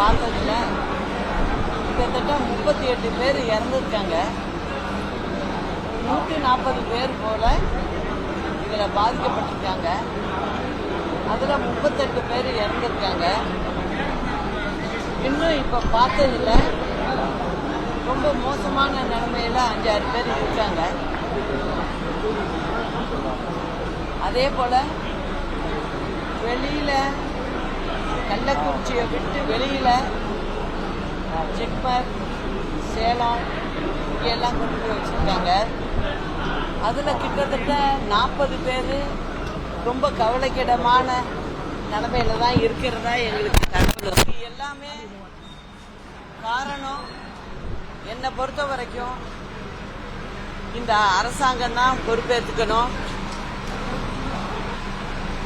பார்த்ததில்ல. கிட்டத்தட்ட முப்பத்தி எட்டு பேர் இறந்துருக்காங்க. நூற்றி நாற்பது பேர் போல இதில் பாதிக்கப்பட்டிருக்காங்க. அதில் முப்பத்தெட்டு பேர் இறந்துருக்காங்க. இன்னும் இப்போ பார்த்ததில்ல. ரொம்ப மோசமான நிலைமையில் அஞ்சாறு பேர் இருக்காங்க. அதே போல் வெளியில் கள்ளக்குறிச்சியை விட்டு வெளியில் ஜிப்மர் சேலம் இங்கெல்லாம் கொண்டு போய் வச்சுருக்காங்க. அதில் கிட்டத்தட்ட நாற்பது பேர் ரொம்ப கவலைக்கிடமான நிலமையில தான் இருக்கிறதா எங்களுக்கு தகவல் இது எல்லாமே காரணம் என்னை பொறுத்த வரைக்கும் இந்த அரசாங்கம் தான் பொறுப்பேற்றுக்கணும்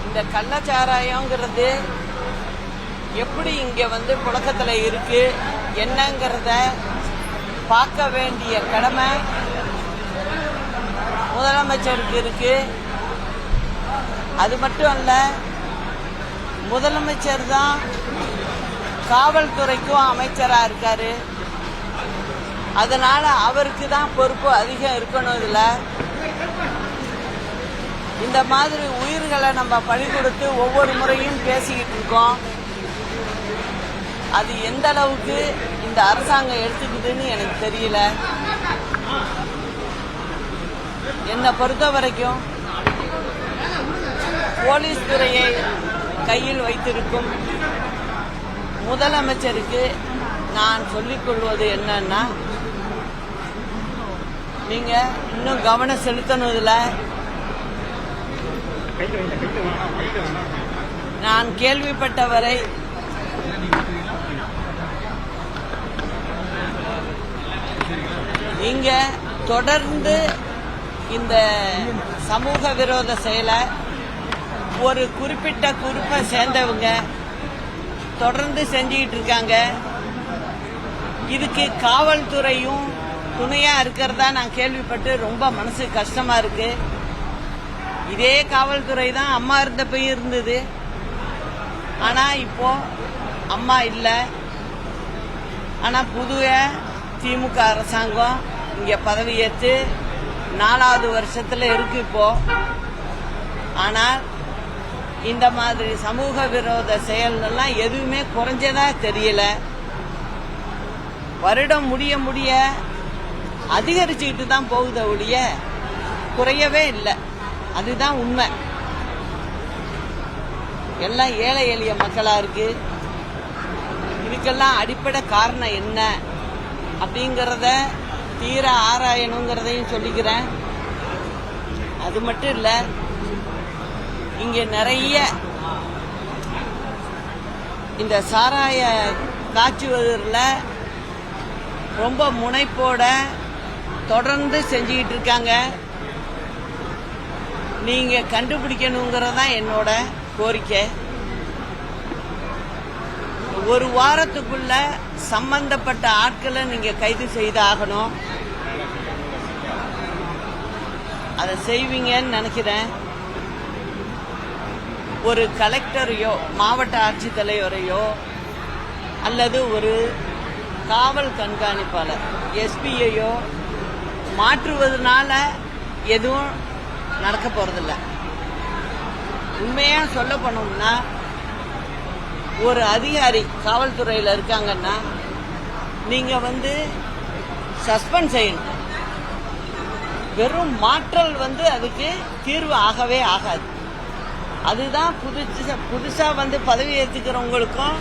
இந்த கள்ளச்சாராயங்கிறது எப்படி இங்க வந்து புழக்கத்துல இருக்கு என்னங்கிறத பார்க்க வேண்டிய கடமை முதலமைச்சருக்கு இருக்கு. அது மட்டும் அல்ல முதலமைச்சர் தான் காவல்துறைக்கும் அமைச்சரா இருக்காரு. அதனால அவருக்கு தான் பொறுப்பு அதிகம் இருக்கணும் இதுல. இந்த மாதிரி உயிர்களை நம்ம பறி கொடுத்து ஒவ்வொரு முறையும் பேசிக்கிட்டு இருக்கோம். அது எந்த அளவுக்கு இந்த அரசாங்கம் எடுத்துக்குதுன்னு எனக்கு தெரியல. என்னை பொறுத்த வரைக்கும் போலீஸ் துறையை கையில் வைத்திருக்கும் முதலமைச்சருக்கு நான் சொல்லிக் கொள்வது என்னன்னா நீங்க இன்னும் கவனம் செலுத்தணும் இதுல நான் கேள்விப்பட்டவரை இங்க தொடர்ந்து இந்த சமூக விரோத செயலை ஒரு குறிப்பிட்ட குறிப்பை சேர்ந்தவங்க தொடர்ந்து செஞ்சுக்கிட்டு இருக்காங்க. இதுக்கு காவல்துறையும் துணையா இருக்கிறதா நான் கேள்விப்பட்டு ரொம்ப மனசு கஷ்டமா இருக்கு. இதே காவல்துறை தான் அம்மா இருந்தப்பயும் இருந்தது. ஆனா இப்போ அம்மா இல்லை. ஆனா புதுவை திமுக அரசாங்கம் இங்க பதவியேற்று நாலாவது வருஷத்துல இருக்கு இப்போ. ஆனால் இந்த மாதிரி சமூக விரோத செயல்லாம் எதுவுமே குறைஞ்சதா தெரியல. வருடம் முடிய முடிய அதிகரிச்சுக்கிட்டு தான் போகுத ஒழிய குறையவே இல்லை. அதுதான் உண்மை. எல்லாம் ஏழை எளிய மக்களா இருக்கு. இதுக்கெல்லாம் அடிப்படை காரணம் என்ன? அப்படிங்கிறத தீர ஆராயணுங்கிறதையும் சொல்லிக்கிறேன். அது மட்டும் இல்லை இங்கே நிறைய இந்த சாராய காய்ச்சுவதில் ரொம்ப முனைப்போட தொடர்ந்து செஞ்சுக்கிட்டு இருக்காங்க. நீங்கள் கண்டுபிடிக்கணுங்கிறது தான் என்னோட கோரிக்கை. ஒரு வாரத்துக்குள்ள சம்பந்தப்பட்ட ஆட்களை நீங்க கைது செய்து ஆகணும். அதை செய்வீங்கன்னு நினைக்கிறேன். ஒரு கலெக்டரையோ மாவட்ட ஆட்சித்தலைவரையோ அல்லது ஒரு காவல் கண்காணிப்பாளர் எஸ்பியையோ மாற்றுவதனால எதுவும் நடக்க போறதில்ல. உண்மையா சொல்ல போனோம்னா ஒரு அதிகாரி காவல்துறையில் இருக்காங்கன்னா நீங்க வந்து சஸ்பெண்ட் செய்யணும். வெறும் மாற்றல் வந்து அதுக்கு தீர்வு ஆகவே ஆகாது. அதுதான் புதுசு புதுசாக வந்து பதவி ஏற்றுக்கிறவங்களுக்கும்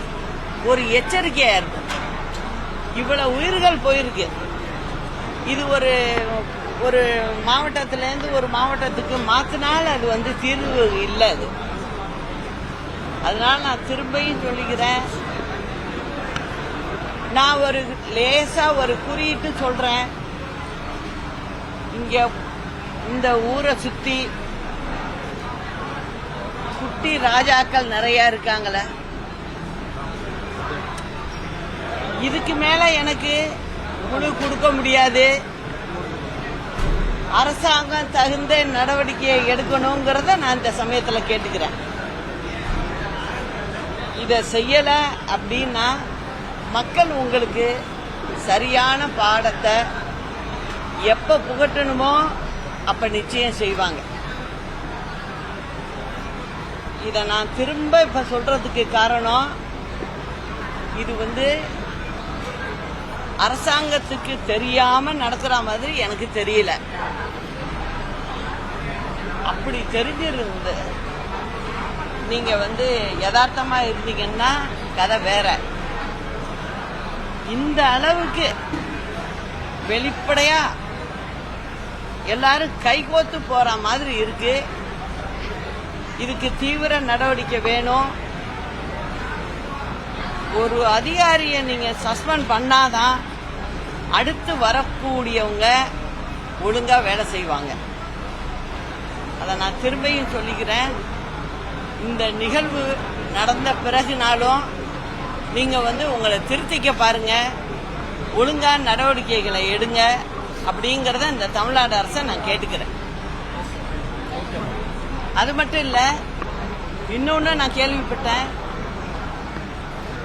ஒரு எச்சரிக்கையாக இருக்கும். இவ்வளோ உயிர்கள் போயிருக்கு. இது ஒரு ஒரு மாவட்டத்திலேருந்து ஒரு மாவட்டத்துக்கு மாற்றினால் அது வந்து தீர்வு இல்லை அது. அதனால நான் திரும்பியும் சொல்லிக்கிறேன். நான் ஒரு லேசா ஒரு குறியிட்டு சொல்றேன். இங்க இந்த ஊரை சுத்தி குட்டி ராஜாக்கள் நிறைய இருக்காங்களே. இதுக்கு மேல எனக்கு குழு கொடுக்க முடியாது. அரசாங்கம் தகுந்த நடவடிக்கையை எடுக்கணுங்கிறத நான் இந்த சமயத்துல கேட்டுக்கிறேன். இதை செய்யலை அப்படின்னா மக்கள் உங்களுக்கு சரியான பாடத்தை எப்போ புகட்டணுமோ அப்போ நிச்சயம் செய்வாங்க. இதை நான் திரும்ப இப்போ சொல்கிறதுக்கு காரணம் இது வந்து அரசாங்கத்துக்கு தெரியாம நடத்துகிற மாதிரி எனக்கு தெரியல. அப்படி தெரிஞ்சிருந்து நீங்க வந்து யதார்த்தமா இருந்தீங்கன்னா கதை வேற. இந்த அளவுக்கு வெளிப்படையா எல்லாரும் கைகோத்து போற மாதிரி இருக்கு. இதுக்கு தீவிர நடவடிக்கை வேணும். ஒரு அதிகாரியை நீங்க சஸ்பெண்ட் பண்ணாதான் அடுத்து வரக்கூடியவங்க ஒழுங்கா வேலை செய்வாங்க. அதை நான் திரும்பியும் சொல்லிக்கிறேன். இந்த நிகழ்வு நடந்த பிறகுனாலும் நீங்கள் வந்து உங்களை திருத்திக்க பாருங்க. ஒழுங்கான நடவடிக்கைகளை எடுங்க. அப்படிங்கிறத இந்த தமிழ்நாடு அரசை நான் கேட்டுக்கிறேன். அது மட்டும் இல்லை இன்னொன்று நான் கேள்விப்பட்டேன்.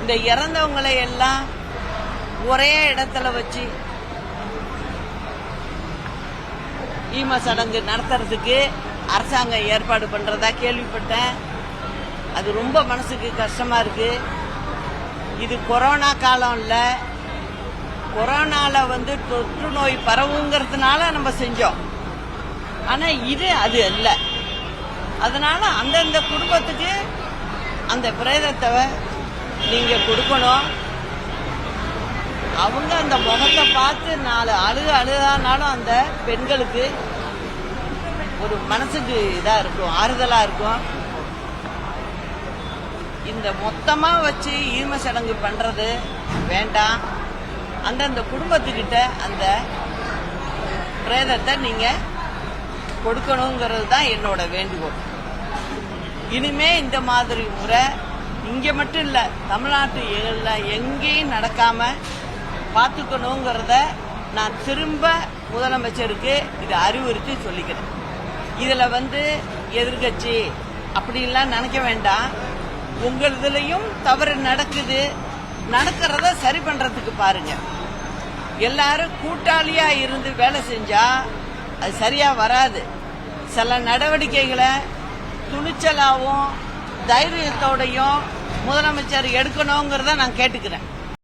இந்த இறந்தவங்களை எல்லாம் ஒரே இடத்துல வச்சு ஈம சடங்கு நடத்துறதுக்கு அரசாங்கம் ஏற்பாடு பண்றதா கேள்விப்பட்டேன். அது ரொம்ப மனசுக்கு கஷ்டமா இருக்கு. இது கொரோனா காலம் இல்ல. கொரோனால வந்து தொற்று நோய் பரவுங்கிறதுனால நம்ம செஞ்சோம். ஆனா இது அது அல்ல அதனால அந்தந்த குடும்பத்துக்கு அந்த பிரேதத்தை நீங்க கொடுக்கணும். அவங்க அந்த முகத்தை பார்த்து நாலு அழுக அழுதானாலும் அந்த பெண்களுக்கு ஒரு மனசுக்கு இதா இருக்கும் ஆறுதலா இருக்கும். இந்த மொத்தமாக வச்சு ஈம சடங்கு பண்ணுறது வேண்டாம். அந்தந்த குடும்பத்துக்கிட்ட அந்த பிரேதத்தை நீங்கள் கொடுக்கணுங்கிறது தான் என்னோட வேண்டுகோள். இனிமே இந்த மாதிரி முறை இங்கே மட்டும் இல்லை தமிழ்நாட்டு எங்கேயும் நடக்காம பார்த்துக்கணுங்கிறத நான் திரும்ப முதலமைச்சருக்கு இதை அறிவுறுத்தி சொல்லிக்கிறேன். இதில் வந்து எதிர்கட்சி அப்படின்லாம் நினைக்க வேண்டாம். உங்களதுலயும் தவறு நடக்குது. நடக்கிறத சரி பண்றதுக்கு பாருங்க. எல்லாரும் கூட்டாளியா இருந்து வேலை செஞ்சா அது சரியா வராது. சில நடவடிக்கைகளை துணிச்சலாவும் தைரியத்தோடையும் முதலமைச்சர் எடுக்கணுங்கிறத நான் கேட்டுக்கிறேன்.